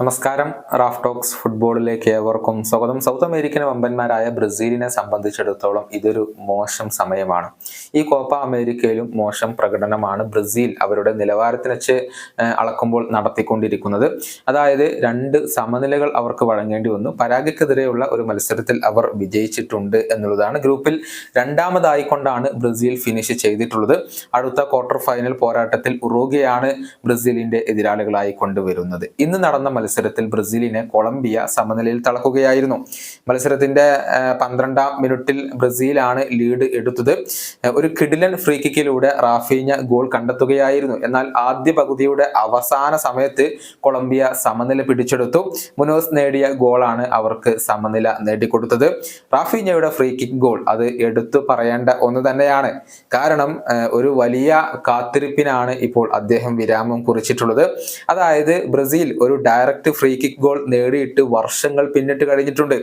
നമസ്കാരം. Raf talks ഫുട്ബോളിലേക്ക് ഏവർക്കും സ്വാഗതം. സൗത്ത് അമേരിക്കൻ വമ്പന്മാരായ ബ്രസീലിനെ സംബന്ധിച്ചിടത്തോളം ഇതൊരു മോശം സമയമാണ്. ഈ കോപ്പ അമേരിക്കയിലും മോശം പ്രകടനമാണ് ബ്രസീൽ അവരുടെ നിലവാരത്തിന് വെച്ച് അളക്കുമ്പോൾ നടത്തിക്കൊണ്ടിരിക്കുന്നത്. അതായത് രണ്ട് സമനിലകൾ അവർക്ക് വഴങ്ങേണ്ടി വന്നു. പരാഗയ്ക്കെതിരെയുള്ള ഒരു മത്സരത്തിൽ അവർ വിജയിച്ചിട്ടുണ്ട് എന്നുള്ളതാണ് ഗ്രൂപ്പിൽ രണ്ടാമതായിക്കൊണ്ടാണ് ബ്രസീൽ ഫിനിഷ് ചെയ്തിട്ടുള്ളത്. അടുത്ത ക്വാർട്ടർ ഫൈനൽ പോരാട്ടത്തിൽ ഉറുഗയാണ് ബ്രസീലിന്റെ എതിരാളികളായി കൊണ്ടുവരുന്നത്. ഇന്ന് നടന്ന മത്സരത്തിൽ ബ്രസീലിനെ കൊളംബിയ സമനിലയിൽ തളക്കുകയായിരുന്നു. മത്സരത്തിന്റെ പന്ത്രണ്ടാം മിനിറ്റിൽ ബ്രസീലാണ് ലീഡ് എടുത്തത്. ഒരു കിഡിലൻ ഫ്രീ കിക്കിലൂടെ റാഫീഞ്ഞ ഗോൾ കണ്ടെത്തുകയായിരുന്നു. എന്നാൽ ആദ്യ പകുതിയുടെ അവസാന സമയത്ത് കൊളംബിയ സമനില പിടിച്ചെടുത്തു. മുനോസ് നേടിയ ഗോളാണ് അവർക്ക് സമനില നേടിക്കൊടുത്തത്. റാഫീഞ്ഞയുടെ ഫ്രീ കിക്ക് ഗോൾ അത് എടുത്തു പറയേണ്ട ഒന്ന് തന്നെയാണ്. കാരണം ഒരു വലിയ കാത്തിരിപ്പിനാണ് ഇപ്പോൾ അദ്ദേഹം വിരാമം കുറിച്ചിട്ടുള്ളത്. അതായത് ബ്രസീൽ ഒരു ഡയറക്റ്റ് ഫ്രീ കിക്ക് ഗോൾ നേടിയിട്ട് വർഷങ്ങൾ പിന്നിട്ട് കഴിഞ്ഞിട്ടുണ്ട്.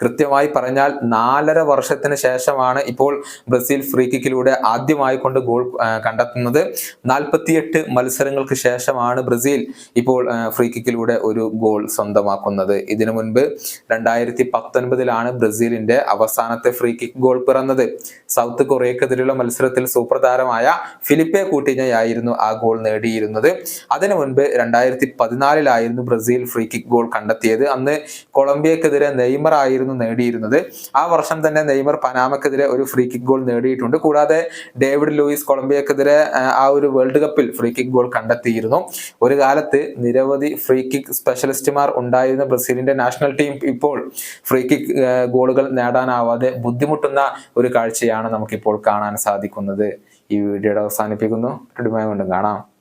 കൃത്യമായി പറഞ്ഞാൽ നാലര വർഷത്തിന് ശേഷമാണ് ഇപ്പോൾ ബ്രസീൽ ഫ്രീ കിക്കിലൂടെ ആദ്യമായി കൊണ്ട് ഗോൾ കണ്ടെത്തുന്നത്. നാൽപ്പത്തിയെട്ട് മത്സരങ്ങൾക്ക് ശേഷമാണ് ബ്രസീൽ ഇപ്പോൾ ഫ്രീ കിക്കിലൂടെ ഒരു ഗോൾ സ്വന്തമാക്കുന്നത്. ഇതിനു മുൻപ് രണ്ടായിരത്തി പത്തൊൻപതിലാണ് ബ്രസീലിന്റെ അവസാനത്തെ ഫ്രീ കിക്ക് ഗോൾ പിറന്നത്. സൗത്ത് കൊറിയക്കെതിരെയുള്ള മത്സരത്തിൽ സൂപ്പർ താരമായ ഫിലിപ്പെ കൂട്ടിഞ്ഞയായിരുന്നു ആ ഗോൾ നേടിയിരുന്നത്. അതിനു മുൻപ് രണ്ടായിരത്തി പതിനാലിലായിരുന്നു ബ്രസീൽ ഫ്രീ കിക്ക് ഗോൾ കണ്ടെത്തിയത്. അന്ന് കൊളംബിയക്കെതിരെ നെയ്മർ ആയിരുന്നു നേടിയിരുന്നത്. ആ വർഷം തന്നെ നെയ്മർ പനാമക്കെതിരെ ഒരു ഫ്രീ കിക്ക് ഗോൾ നേടിയിട്ടുണ്ട്. കൂടാതെ ഡേവിഡ് ലൂയിസ് കൊളംബിയക്കെതിരെ ആ, ഒരു വേൾഡ് കപ്പിൽ ഫ്രീ കിക്ക് ഗോൾ കണ്ടെത്തിയിരുന്നു. ഒരു കാലത്ത് നിരവധി ഫ്രീ കിക്ക് സ്പെഷ്യലിസ്റ്റുമാർ ഉണ്ടായിരുന്ന ബ്രസീലിന്റെ നാഷണൽ ടീം ഇപ്പോൾ ഫ്രീ കിക്ക് ഗോളുകൾ നേടാനാവാതെ ബുദ്ധിമുട്ടുന്ന ഒരു കാഴ്ചയാണ് നമുക്കിപ്പോൾ കാണാൻ സാധിക്കുന്നത്. ഈ വീഡിയോയുടെ അവസാനിപ്പിക്കുന്നു. വീണ്ടും കാണാം.